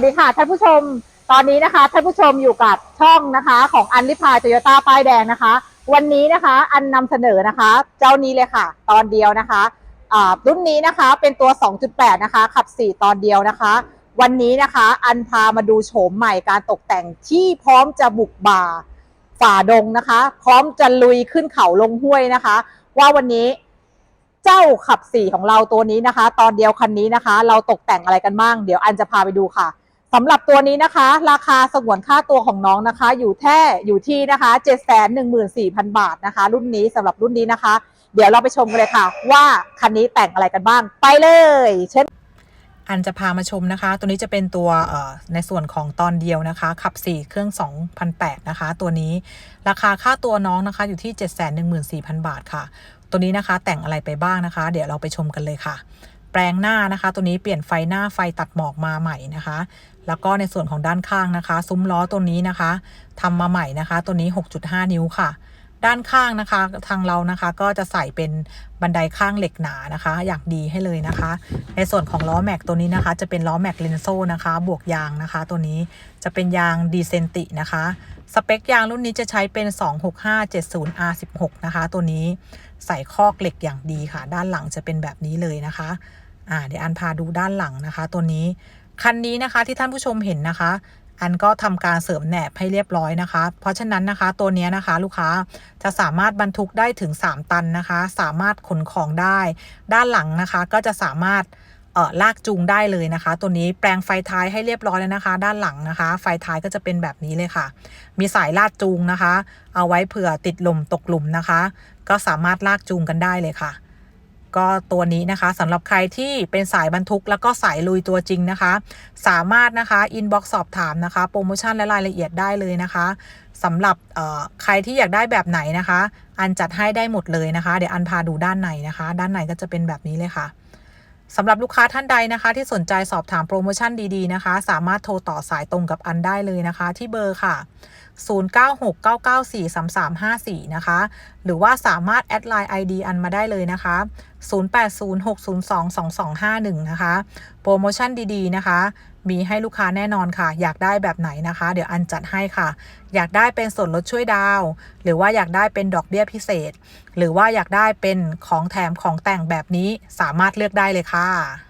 วัสดีค่ะท่านผู้ชม ตอนนี้นะคะท่านผู้ชมอยู่กับช่องนะคะ ของอันลิพาโตโยต้าป้ายแดงนะคะ วันนี้นะคะอันนำเสนอนะคะ เจ้านี้เลยค่ะ ตอนเดียวนะคะอ่ารุ่นนี้นะคะเป็นตัว 2.8 นะคะ ขับ 4 ตอนเดียวนะคะ วันนี้นะคะอันพามาดูโฉมใหม่การตกแต่งที่พร้อมจะบุกบ่าฝ่าดงนะคะ พร้อมจะลุยขึ้นเขาลงห้วยนะคะ ว่าวันนี้เจ้าขับสี่ของเราตัวนี้นะคะ ตอนเดียวคันนี้นะคะ เราตกแต่งอะไรกันบ้าง เดี๋ยวอันจะพาไปดูค่ะ สำหรับตัวนี้นะคะ ราคาสงวนค่าตัวของน้องนะคะ อยู่แท่อยู่ที่นะคะ7 1 4 0 0 0 บาทนะคะ รุ่นนี้สำหรับรุ่นนี้นะคะ เดี๋ยวเราไปชมกันเลยค่ะ ว่าคันนี้แต่งอะไรกันบ้าง ไปเลย เช่น อันจะพามาชมนะคะ ตัวนี้จะเป็นตัวเอ่อในส่วนของตอนเดียวนะคะ ขับ 4 เครื่อง 2,008 นะคะ ตัวนี้ราคาค่าตัวน้องนะคะอยู่ที่ 714,000 บาทค่ะ ตัวนี้นะคะแต่งอะไรไปบ้างนะคะ เดี๋ยวเราไปชมกันเลยค่ะ แปลงหน้านะคะ ตัวนี้เปลี่ยนไฟหน้าไฟตัดหมอกมาใหม่นะคะ แล้วก็ในส่วนของด้านข้างนะคะ ซุ้มล้อตัวนี้นะคะทำมาใหม่นะคะ ตัวนี้ 6.5 นิ้วค่ะ ด้านข้างนะคะ ทางเรานะคะก็จะใส่เป็นบันไดข้างเหล็กหนานะคะ อย่างดีให้เลยนะคะ ในส่วนของล้อแม็กตัวนี้นะคะ จะเป็นล้อแม็กเลนโซนะคะ บวกยางนะคะ ตัวนี้จะเป็นยางดีเซนตินะคะ สเปคยางรุ่นนี้จะใช้เป็น 26570R16 นะคะ ตัวนี้ใส่คอกเหล็กอย่างดีค่ะ ด้านหลังจะเป็นแบบนี้เลยนะคะ อ่าเดี๋ยวอันพาดูด้านหลังนะคะ ตัวนี้คันนี้นะคะที่ท่านผู้ชมเห็นนะคะ อันก็ทำการเสริมแหนบให้เรียบร้อยนะคะ เพราะฉะนั้นนะคะตัวนี้นะคะลูกค้าจะสามารถบรรทุกได้ถึง 3 ตันนะคะ สามารถขนของได้ ด้านหลังนะคะก็จะสามารถเออลากจูงได้เลยนะคะ ตัวนี้แปลงไฟท้ายให้เรียบร้อยแล้วนะคะ ด้านหลังนะคะ ไฟท้ายก็จะเป็นแบบนี้เลยค่ะ มีสายลากจูงนะคะ เอาไว้เผื่อติดลมตกหลุมนะคะ ก็สามารถลากจูงกันได้เลยค่ะ ก็ตัวนี้นะคะสำหรับใครที่เป็นสายบรรทุกแล้วก็สายลุยตัวจริงนะคะ สามารถนะคะอินบ็อกซ์สอบถามนะคะโปรโมชั่นและรายละเอียดได้เลยนะคะสำหรับใครที่อยากได้แบบไหนนะคะ อันจัดให้ได้หมดเลยนะคะ เดี๋ยวอันพาดูด้านในนะคะ ด้านในก็จะเป็นแบบนี้เลยค่ะ สำหรับลูกค้าท่านใดนะคะ ที่สนใจสอบถามโปรโมชั่นดีๆนะคะ สามารถโทรต่อสายตรงกับอันได้เลยนะคะ ที่เบอร์ค่ะ 0969943354 นะคะ หรือว่าสามารถแอดไลน์ ID อันมาได้เลยนะคะ 0806022251 นะคะ โปรโมชั่นดีๆ นะคะ มีให้ลูกค้าแน่นอนค่ะ อยากได้แบบไหนนะคะ เดี๋ยวอันจัดให้ค่ะ อยากได้เป็นส่วนลดช่วยดาว หรือว่าอยากได้เป็นดอกเบี้ยพิเศษ หรือว่าอยากได้เป็นของแถมของแต่งแบบนี้สามารถเลือกได้เลยค่ะ